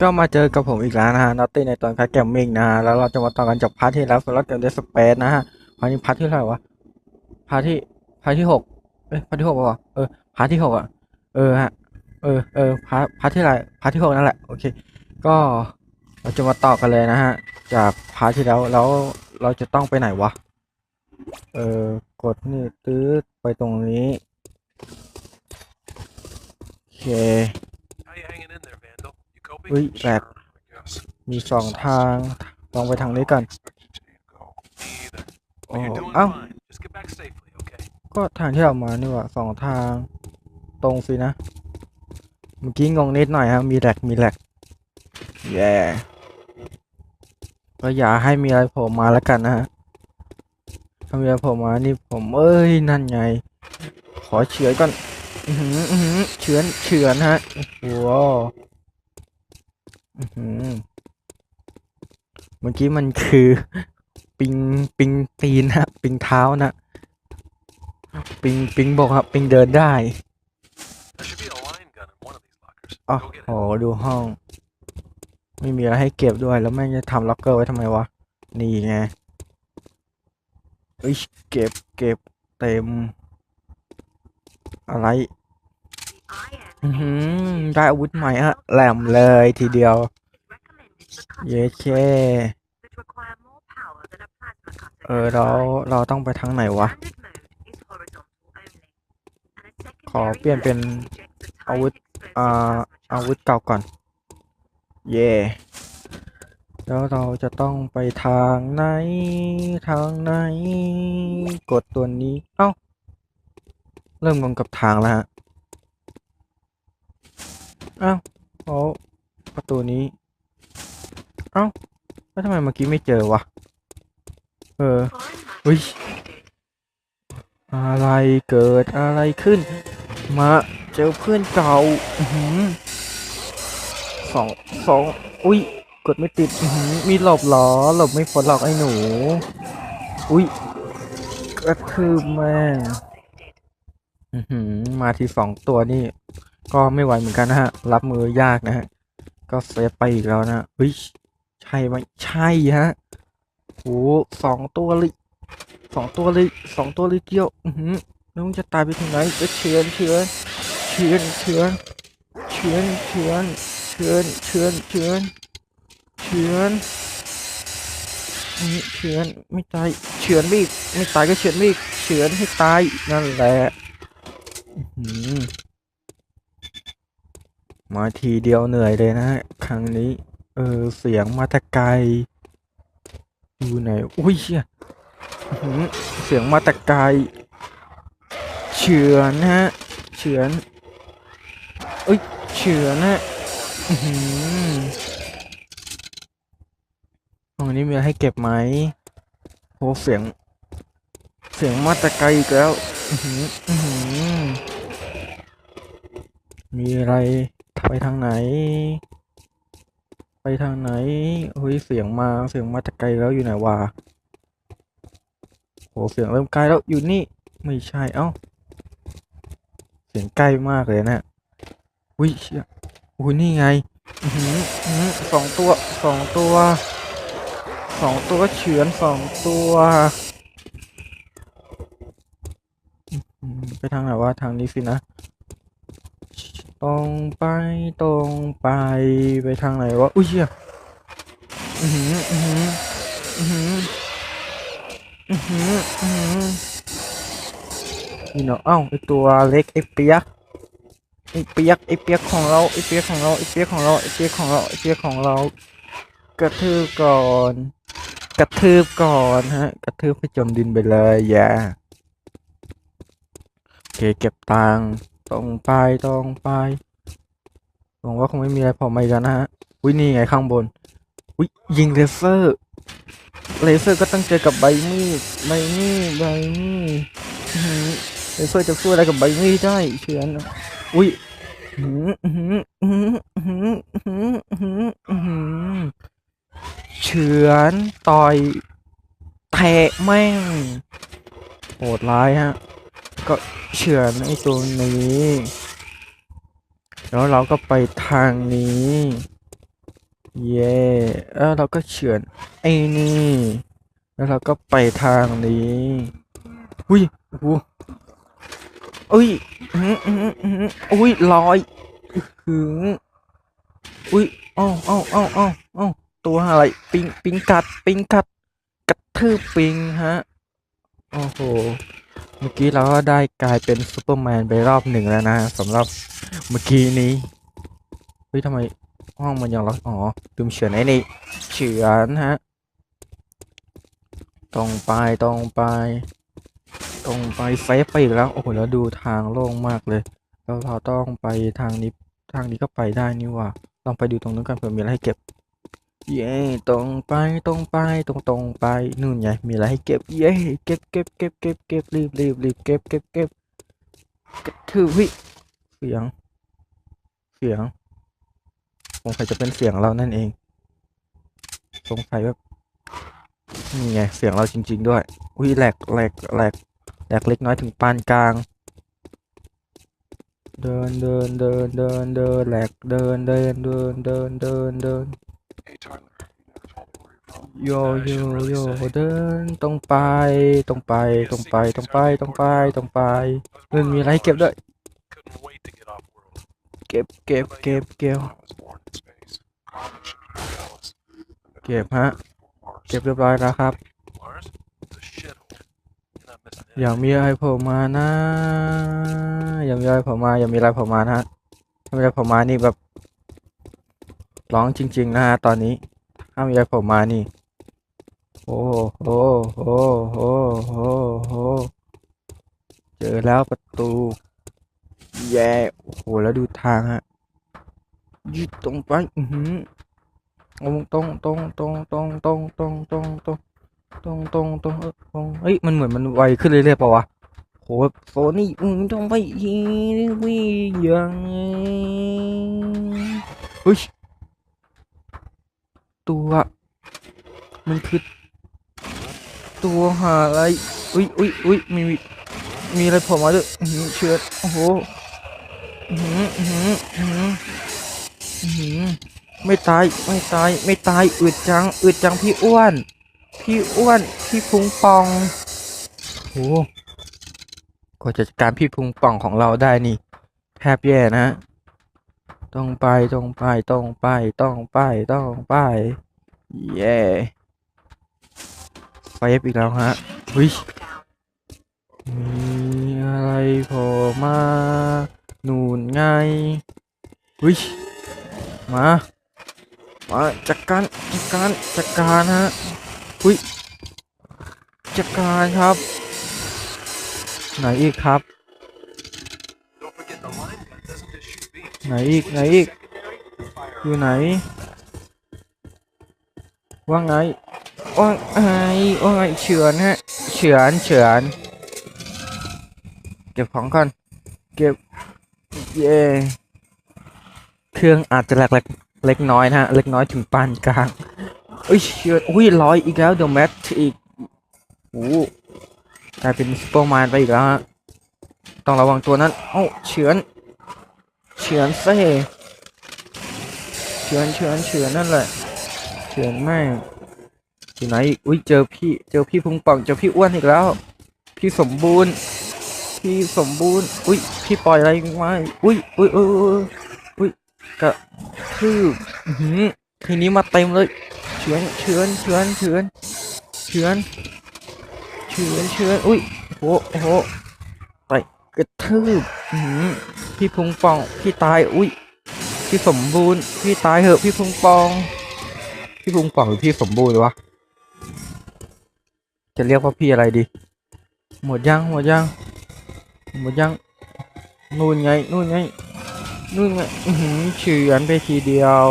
ก็มาเจอกับผมอีกแล้วนะฮะนอตตี้ในตอนแคสเกมมิ่งนะฮะ แล้วเราจะมาต่อกันจากพาร์ทที่แล้วสำหรับเกมเดสเปซนะฮะพาร์ทนี้พาร์ทที่เท่าไหร่วะ พาร์ทที่ พาร์ทที่หกเอ้ย พาร์ทที่หกป่าวะเออ พาร์ทที่หกอะ เออฮะ เออเออพาร์ทพาร์ทที่อะไรพาร์ทที่หกนั่นแหละ โอเค ก็เราจะมาต่อกันเลยนะฮะ จากพาร์ทที่แล้ว แล้วเราจะต้องไปไหนวะ เออ กดนี่ตื้อไปตรงนี้ โอเค You coping? Ui, lạc. Sure, I guess. มีสองทางลองไปทางนี้ก่อน Expected you to go. Me either. โอ้ But you're doing เอ้า fine. Just get back safely, okay? ก็ทางที่เรามานี่หว่าสองทางตรงสินะ เมื่อกี้งงนิดหน่อยครับมีแหลกมีแหลกแย่ก็อย่าให้มีอะไรโผล่มาแล้วกันนะฮะถ้ามีอะไรโผล่มานี่ผมเอ้ยนั่นไง ขอเฉือนก่อนอือหืออือหือเฉือนเฉือนฮะโอ้โหอือหือ เมื่อกี้มันคือ ปิงปิงตีนฮะปิงเท้านะ ปิงปิงบอกครับ ปิงเดินได้ There should be a line gun in one of these lockers. อ๋อ Go get โห it. ดูห้อง ไม่มีอะไรให้เก็บด้วยแล้วแม่งจะทำล็อกเกอร์ไว้ทำไมวะ นี่ไงเอ้ยเก็บเก็บเต็ม อะไรอือหือ ได้อาวุธใหม่ฮะแหลมเลยทีเดียว เย้เค เออ เรา เราต้องไปทางไหนวะ ขอเปลี่ยนเป็นอาวุธ อ่า อาวุธเก่าก่อน เย่แล้วเราจะต้องไปทางไหน ทางไหน กดตัวนี้ เอ้า เริ่มงงกับทางแล้วฮะ อ้าโอ้ประตูนี้ เอ้าแล้วทำไมเมื่อกี้ไม่เจอวะ เอออุ้ยอะไรเกิดอะไรขึ้น มาเจอเพื่อนเก่าสองสองอุ้ยกดไม่ติดมีหลบหรอหลบไม่พ้นหรอกไอ้หนู อุ้ยกระทืบแม่มาทีสองตัวนี่ ก็ไม่ไหวเหมือนกันนะฮะ รับมือยากนะฮะ ก็เซฟไปอีกแล้วนะเฮ้ย ใช่ไหมใช่ฮะโหสองตัวเลยสองตัวเลยสองตัวเลยเดียว อือหือแล้วมึงจะตายไปถึงไหนเอ้ยเฉือนเฉือนเฉือนเฉือนเฉือนเฉือนเฉือนเฉือนเฉือนเฉือนเฉือนไม่ตายเฉือนไม่ไม่ตายก็เฉือนไม่เฉือนให้ตายนั่นแหละอื้อหือ มาทีเดียวเหนื่อยเลยนะฮะครั้งนี้ เออเสียงมาแต่ไกลอยู่ไหนอุ้ยเชี่ยเสียงมาแต่ไกลเฉือนฮะเฉือนเอ้ยเฉือนฮะอือหือห้องนี้มีให้เก็บไหมโหเสียง เสียงมาแต่ไกลอีกแล้วอือหือมีอะไร ไปทางไหน ไปทางไหนเฮ้ยเสียงมาเสียงมาแต่ไกลแล้วอยู่ไหนวะโหเสียงเริ่มไกลแล้วอยู่นี่ไม่ใช่เอ้า เสียงใกล้มากเลยนะอุ้ยเชี่ยอุ้ยนี่ไงสองตัวสองตัวสองตัวเฉือนสองตัวไปทางไหนวะทางนี้สินะ ตรงไปตรงไปไปทางไหนวะ อุ้ยเชี่ยอือหืออือหืออือหืออือหืออือหือนี่เนาะเอ้าไอตัวเล็กไอเปียกไอเปียกไอเปียกของเราไอเปียกของเราไอเปียกของเราไอเปียกของเราไอเปียกของเรา กระทืบก่อน กระทืบก่อนฮะ กระทืบให้จมดินไปเลยอย่าโอเคเก็บตังค์ ตรงไปตรงไปหวังว่าคงไม่มีอะไรโผล่มาอีกแล้วนะฮะอุ้ยนี่ไงข้างบนอุ้ยยิงเลเซอร์เลเซอร์ก็ต้องเจอกับใบมีดใบมีดใบมีดเลเซอร์จะสู้อะไรกับใบมีดได้เฉือนอุ้ยเฉือนต่อยแทะแม่งโหดร้ายฮะ ก็เฉือนไอ้ตัวนี้ แล้วเราก็ไปทางนี้ เย่แล้วเราก็เฉือนไอ้นี่ แล้วเราก็ไปทางนี้อุ้ยโอ้โหอุ้ยอุ้ยลอยหืออุ้ยเอ้าเอ้าเอ้าเอ้าเอ้าตัวอะไร ปิง ปิงกัด ปิงกัดกระทืบปิงฮะ โอ้โห เมื่อกี้เราก็ได้กลายเป็นซูเปอร์แมนไปรอบหนึ่งแล้วนะสำหรับเมื่อกี้นี้ เฮ้ยทำไมห้องมันยังล็อกอ๋อลืมเฉือนไอ้นี่เฉือนฮะตรงไปตรงไป ตรงไปเซฟไปอีกแล้ว โอ้โหแล้วดูทางโล่งมากเลย แล้วเราต้องไปทางนี้ทางนี้ก็ไปได้นี่ว่าลองไปดูตรงนู้นกันเผื่อมีอะไรให้เก็บ เย้ตรงไปตรงไปตรงตรงไปนู่นไงมีอะไรให้เก็บเย้เก็บเก็บเก็บเก็บเก็บรีบรีบรีบเก็บเก็บเก็บกระถือวิเสียง เสียงสงสัยจะเป็นเสียงเรานั่นเองสงสัยแบบนี่ไงเสียงเราจริง ๆ ด้วยอุ้ยแหลกแหลกแหลกแหลกเล็กน้อยถึงปานกลาง เดินเดินเดินเดินเดินแหลกเดินเดินเดินเดินเดินเดิน Hey, Tyler. You never told me where you're from. โย I โย shouldn't really โย say. เดินตรงไปตรงไปตรงไปตรงไปตรงไปตรงไป I was เงิน born มี on อะไรให้เก็บ Mars. ด้วย Couldn't wait to get off world. เก็บเก็บ How about เก็บ you? เก็บ I was born in space. College should be jealous. I've been เก็บ waiting ฮะ for Mars. เก็บเรียบร้อยแล้วครับ Mars? It's a shithole. You're not missing อย่า anything. มีอะไรโผล่มานะอย่ามีอะไรโผล่มาอย่ามีอะไรโผล่มานะฮะถ้ามีอะไรโผล่มานี่แบบ ร้องจริง ๆ นะฮะตอนนี้ถ้ามีอะไรโผล่มานี่ โอ้โหโอ้โหโอ้โหเจอแล้วประตู แย่โอ้โหแล้วดูทางฮะยืดตรงไปอือหือตรงตรงตรงตรงตรงตรงตรงตรงตรงตรงตรงเออตรงเฮ้ยมันเหมือนมันไวขึ้นเรื่อยๆเปล่าวะโหโซนี่อืมต้องไปอีวิ่งยังเฮ้ย ตัว มันคือตัวหาอะไร อุ้ยอุ้ยอุ้ยมี มีมีอะไรผล่มาด้วยอื้อเชือดโอ้โหอื้อหืออื้อหืออื้อหืออื้อหือไม่ตาย ไม่ตาย ไม่ตาย อึดจัง อึดจังพี่อ้วน พี่อ้วน พี่พุงปองโอ้โหกว่าจะจัดการพี่พุงป่องของเราได้นี่แทบแย่นะ ต้องไปต้องไปต้องไปต้องไปต้องไปเย่ไฟฟอีกแล้วฮะวิมีอะไรโผล่มานูนไงวิมามาจัดการจัดการจัดการฮะวิจัดการครับ ไหนอีกครับ ไหนอีกไหนอีก อยู่ไหน ว่าไงว่าไงว่าไงเฉือนฮะเฉือนเฉือนเก็บของก่อนเก็บเย่เครื่องอาจจะแหลกเล็กเล็กน้อยนะฮะเล็กน้อยถึงปานกลางอุ้ยเฉือนอุ้ยลอยอีกแล้วเดอะแมทอีกโอ้กลายเป็นซูเปอร์แมนไปอีกแล้วฮะต้องระวังตัวนั้นเอ้าเฉือน ฉือนเซ่เฉือนเฉือนเฉือนนั่นแหละเฉือนแม่งอยู่ไหนอีกอุ้ยเจอพี่เจอพี่พุงป่องเจอพี่อ้วนอีกแล้ว พี่สมบูรณ์ พี่สมบูรณ์ อุ้ยพี่ปล่อยอะไรมาอุ้ยอุ้ยอุ้ยอุ้ยอุ้ยกระทืบอื้อหือทีนี้มาเต็มเลยเฉือนเฉือนเฉือนเฉือนเฉือนเฉือนเฉือนอุ้ยโอ้โหโห กระทืบพี่พุงปอง พี่ตาย อุ้ย พี่สมบูรณ์ พี่ตายเหอะ พี่พุงปอง พี่พุงปองหรือพี่สมบูรณ์วะ จะเรียกว่าพี่อะไรดี หมดยัง หมดยัง หมดยัง นู่นไง นู่นไง นู่นไงอือหือเฉือนไปทีเดียว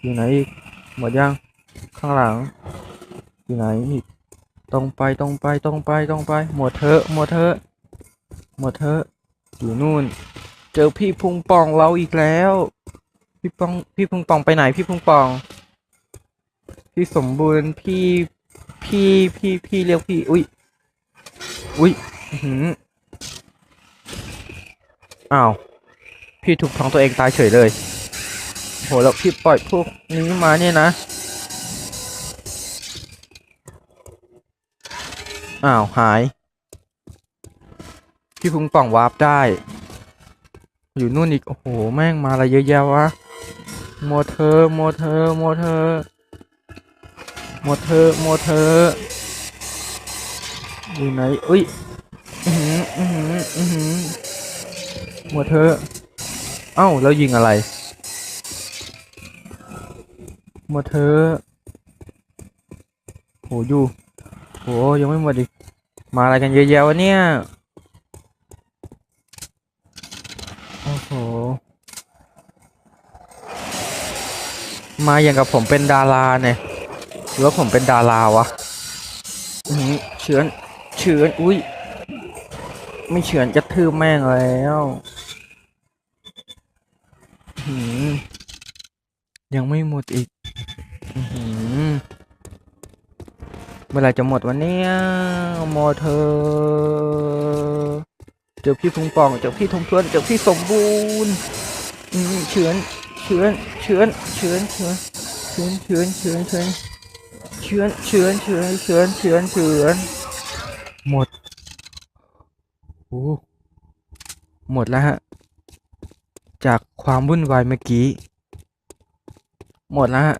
อยู่ไหนอีก หมดยัง ข้างหลัง อยู่ไหนอีกตรงไปตรงไปตรงไปตรงไป หมดเถอะ หมดเถอะ หมดเถอะอยู่นู่น เจอพี่พุงปองเราอีกแล้ว พี่ปองพี่พุงปองไปไหนพี่พุงปอง พี่สมบูรณ์พี่พี่พี่พี่เรียกพี่ อุ้ยอุ้ยอื้อหืออ้าวพี่ถูกท้องตัวเองตายเฉยเลยโหแล้วพี่ปล่อยพวกนี้มาเนี่ยนะอ้าวหาย พี่พุงป่องวาร์ปได้ อยู่นู่นอีก โอ้โห แม่งมาอะไรเยอะแยะวะโมเธอโมเธอโมเธอโมเธอโมเธออยู่ไหนอุ้ยอือหืออือหืออือหือโมเธอเอ้าแล้วยิงอะไรโมเธอโหอยู่โหยังไม่หมดอีกมาอะไรกันเยอะแยะวะเนี่ย โอ้โห มาอย่างกับผมเป็นดาราเนี่ยหรือว่าผมเป็นดาราวะอือเฉือนเฉือนอุ้ย ไม่เฉือนจะทืบแม่งแล้วอื้อหือยังไม่หมดอีกอื้อหือเมื่อไรจะหมดวันนี้โมเธอ เจอพี่พุงป่อง เจอพี่ทงทวน เจอพี่สมบูรณ์อืมเฉือน เฉือนเฉือนเฉือนเฉือนเฉือนเฉือนเฉือนเฉือนเฉือนเฉือนเฉือนเฉือนเฉือนเฉือนหมดโอ้หมดแล้วฮะ จากความวุ่นวายเมื่อกี้ หมดแล้วฮะ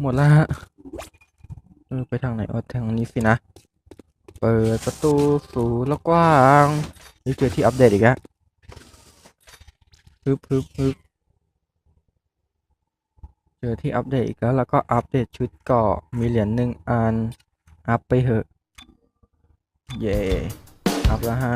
หมดแล้วฮะ เออ ไปทางไหนอ๋อทางนี้สินะ เปิดประตูสู่แล้วกว้างนี่เจอที่อัปเดตอีกแล้ว ฮึบฮึบฮึบเจอที่อัปเดตอีกแล้วแล้วก็อัปเดตชุดเกาะมีเหรียญหนึ่งอัน อัพไปเหอะ เย่อัพแล้วฮะ